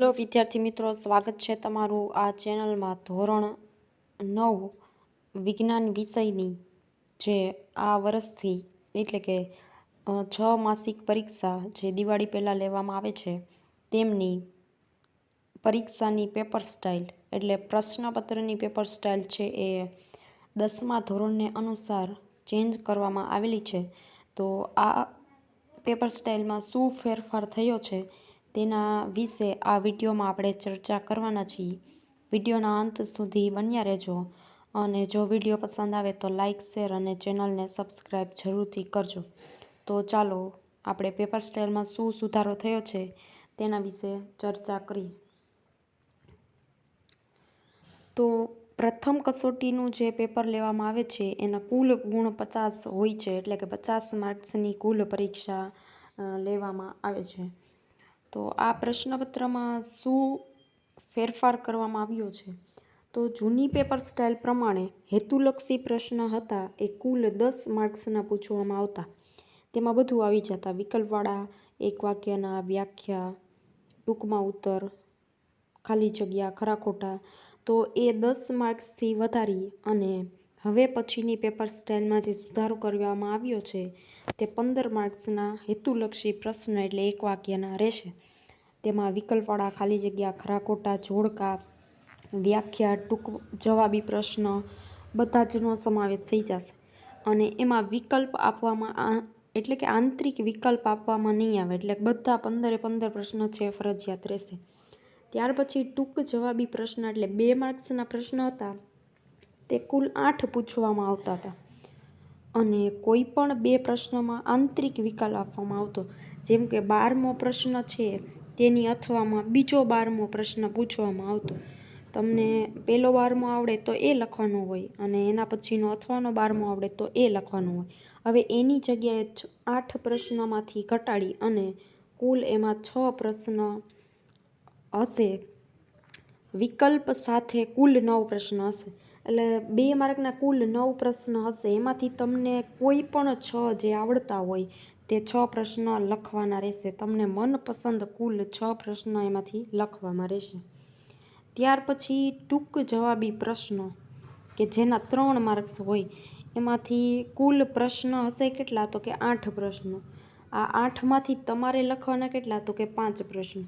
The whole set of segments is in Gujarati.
હેલો, વિદ્યાર્થી મિત્રો, સ્વાગત છે તમારું આ ચેનલમાં ધોરણ નવ, વિજ્ઞાન વિષયની જે આ વર્ષથી એટલે કે છ માસિક પરીક્ષા જે દિવાળી પહેલાં લેવામાં આવે છે, તેમની પરીક્ષાની પેપર સ્ટાઇલ એટલે પ્રશ્નપત્રની પેપર સ્ટાઇલ છે એ દસમા ધોરણને અનુસાર ચેન્જ કરવામાં આવેલી છે. તો આ પેપર સ્ટાઇલમાં શું ફેરફાર થયો છે તેના વિશે આ વિડીયોમાં આપણે ચર્ચા કરવાના છીએ. વિડીયોના અંત સુધી બન્યા રહેજો અને જો વીડિયો પસંદ આવે તો લાઇક શેર અને ચેનલને સબસ્ક્રાઈબ જરૂરથી કરજો. તો ચાલો આપણે પેપર સ્ટાઇલમાં શું સુધારો થયો છે તેના વિશે ચર્ચા કરી તો પ્રથમ કસોટીનું જે પેપર લેવામાં આવે છે એના કુલ ગુણ પચાસ હોય છે એટલે કે પચાસ માર્ક્સની કુલ પરીક્ષા લેવામાં આવે છે. તો આ પ્રશ્નપત્રમાં શું ફેરફાર કરવામાં આવ્યો છે? તો જૂની પેપર સ્ટાઇલ પ્રમાણે હેતુલક્ષી પ્રશ્ન હતા એ કુલ દસ માર્ક્સના પૂછવામાં આવતા. તેમાં બધું આવી જતા. વિકલ્પવાળા, એક વાક્યના વ્યાખ્યા, ટૂંકમાં ઉત્તર, ખાલી જગ્યા, ખરા ખોટા. તો એ દસ માર્ક્સથી વધારી અને હવે પછીની પેપર સ્ટાઇલમાં જે સુધારો કરવામાં આવ્યો છે, તે પંદર માર્ક્સના હેતુલક્ષી પ્રશ્ન એટલે એક વાક્યના રહેશે. તેમાં વિકલ્પવાળા ખાલી જગ્યા ખરા ખોટા જોડકા, વ્યાખ્યા, ટૂંક જવાબી પ્રશ્ન બધા જનો સમાવેશ થઈ જશે. અને એમાં વિકલ્પ આપવામાં એટલે કે આંતરિક વિકલ્પ આપવામાં નહીં આવે, એટલે બધા પંદરે પંદર પ્રશ્નો છે, ફરજિયાત રહેશે. ત્યાર પછી ટૂંક જવાબી પ્રશ્ન એટલે બે માર્ક્સના પ્રશ્ન હતા. તે કુલ આઠ પૂછવામાં આવતા હતા. અને કોઈ પણ બે પ્રશ્નમાં આંતરિક વિકલ્પ આપવામાં આવતો. જેમ કે બારમો પ્રશ્ન છે, તેની અથવામાં બીજો બારમો પ્રશ્ન પૂછવામાં આવતો. તમને પહેલો બારમો આવડે તો એ લખવાનો હોય અને એના પછીનો અથવાનો બારમો આવડે તો એ લખવાનો હોય. હવે એની જગ્યાએ આઠ પ્રશ્નમાંથી ઘટાડી અને કુલ એમાં છ પ્રશ્ન હશે. વિકલ્પ સાથે કુલ નવ પ્રશ્ન હશે. એટલે બે માર્કના કુલ નવ પ્રશ્ન હશે. એમાંથી તમને કોઈ પણ છ જે આવડતા હોય તે છ પ્રશ્ન લખવાના રહેશે. તમને મનપસંદ કુલ છ પ્રશ્ન એમાંથી લખવામાં રહેશે. ત્યાર પછી ટૂંક જવાબી પ્રશ્નો કે જેના ત્રણ માર્ક્સ હોય એમાંથી કુલ પ્રશ્ન હશે કેટલા? તો કે આઠ પ્રશ્નો. આ આઠમાંથી તમારે લખવાના કેટલા? તો કે પાંચ પ્રશ્નો.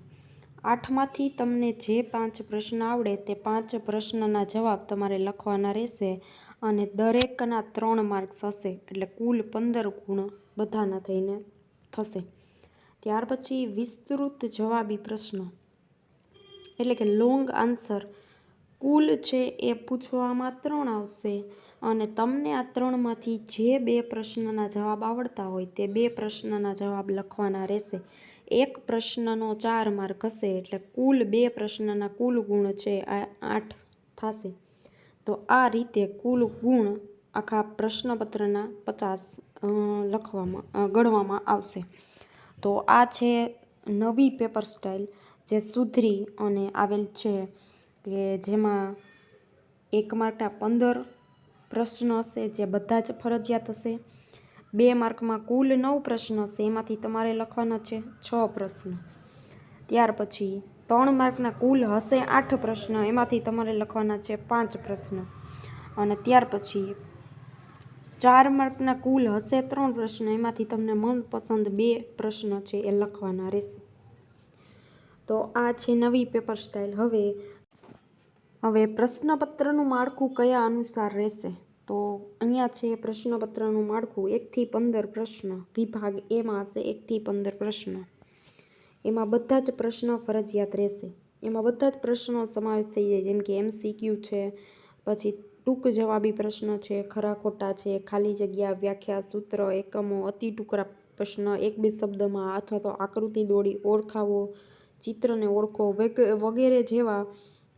આઠમાંથી તમને જે પાંચ પ્રશ્ન આવડે તે પાંચ પ્રશ્નના જવાબ તમારે લખવાના રહેશે અને દરેકના ત્રણ માર્ક્સ હશે. એટલે કુલ પંદર ગુણ બધાના થઈને થશે. ત્યાર પછી વિસ્તૃત જવાબી પ્રશ્ન. એટલે કે લોંગ આન્સર. કુલ છે એ પૂછવામાં ત્રણ આવશે અને તમને આ ત્રણમાંથી જે બે પ્રશ્નના જવાબ આવડતા હોય તે બે પ્રશ્નના જવાબ લખવાના રહેશે. એક પ્રશ્નનો ચાર માર્ક હશે એટલે કુલ બે પ્રશ્નના કુલ ગુણ છે આ આઠ થશે. તો આ રીતે કુલ ગુણ આખા પ્રશ્નપત્રના પચાસ લખવામાં ગણવામાં આવશે. તો આ છે નવી પેપર સ્ટાઇલ જે સુધરી અને આવેલ છે કે જેમાં એક માર્કના પંદર પ્રશ્ન હશે, જે બધા જ ફરજિયાત હશે. બે માર્કમાં કુલ નવ પ્રશ્ન હશે એમાંથી તમારે લખવાના છે છ પ્રશ્ન. ત્યાર પછી, ત્રણ માર્કના કુલ હશે આઠ પ્રશ્ન, એમાંથી તમારે લખવાના છે પાંચ પ્રશ્ન. અને ત્યાર પછી, ચાર માર્કના કુલ હશે ત્રણ પ્રશ્ન, એમાંથી તમને મનપસંદ બે પ્રશ્ન છે એ લખવાના રહેશે. તો આ છે નવી પેપર સ્ટાઇલ. હવે હવે પ્રશ્નપત્રનું માળખું કયા અનુસાર રહેશે? તો અહીંયા છે પ્રશ્નપત્રનું માળખું. એકથી પંદર પ્રશ્ન. વિભાગ એમાં હશે એકથી પંદર પ્રશ્ન. એમાં બધા જ પ્રશ્નો ફરજિયાત રહેશે. એમાં બધા જ પ્રશ્નો સમાવેશ થઈ જાય. જેમ કે એમસીક્યુ છે, પછી ટૂંક જવાબી પ્રશ્ન છે, ખરા ખોટા છે, ખાલી જગ્યા, વ્યાખ્યા, સૂત્ર, એકમો, અતિ ટૂંકરા પ્રશ્ન, એક બે શબ્દમાં અથવા તો આકૃતિ દોડી ઓળખાવો, ચિત્રને ઓળખો, વગ- વગેરે જેવા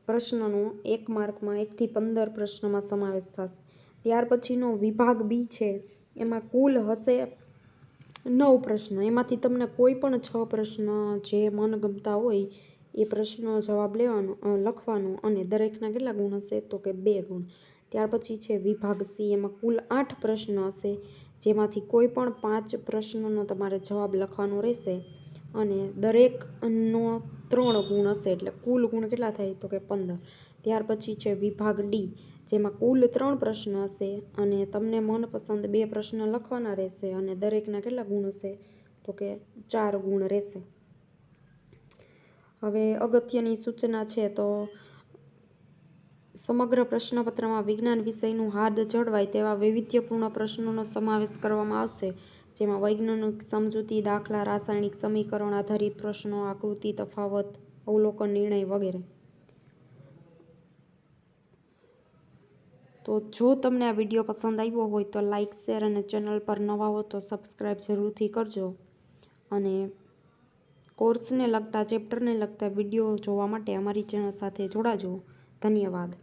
પ્રશ્નનો એક માર્કમાં એકથી પંદર પ્રશ્નમાં સમાવેશ થશે. ત્યાર પછીનો વિભાગ બી છે. એમાં કુલ હશે નવ પ્રશ્ન. એમાંથી તમને કોઈ પણ છ પ્રશ્ન જે મનગમતા હોય એ પ્રશ્નનો જવાબ લેવાનો લખવાનો અને દરેકના કેટલા ગુણ હશે તો કે બે ગુણ. ત્યાર પછી છે વિભાગ સી. એમાં કુલ આઠ પ્રશ્ન હશે જેમાંથી કોઈ પણ પાંચ પ્રશ્નનો તમારે જવાબ લખવાનો રહેશે અને દરેકનો ત્રણ ગુણ હશે એટલે કુલ ગુણ કેટલા થાય તો કે પંદર. ત્યાર પછી છે વિભાગ ડી. જેમાં કુલ ત્રણ પ્રશ્ન હશે અને તમને મનપસંદ બે પ્રશ્ન લખવાના રહેશે અને દરેકના કેટલા ગુણ હશે? તો કે ચાર ગુણ રહેશે. હવે અગત્યની સૂચના છે તો સમગ્ર પ્રશ્નપત્રમાં વિજ્ઞાન વિષયનું હાર્દ જળવાય તેવા વૈવિધ્યપૂર્ણ પ્રશ્નોનો સમાવેશ કરવામાં આવશે, જેમાં વૈજ્ઞાનિક સમજૂતી, દાખલા, રાસાયણિક સમીકરણ આધારિત પ્રશ્નો, આકૃતિ, તફાવત, અવલોકન, નિર્ણય વગેરે. તો જો તમને આ વીડિયો પસંદ આવ્યો હોય તો લાઇક શેર અને ચેનલ પર નવા હો તો સબસ્ક્રાઈબ જરૂરથી કરજો. અને કોર્સને લગતા, ચેપ્ટરને લગતા વીડિયો જોવા માટે અમારી ચેનલ સાથે જોડાજો. ધન્યવાદ.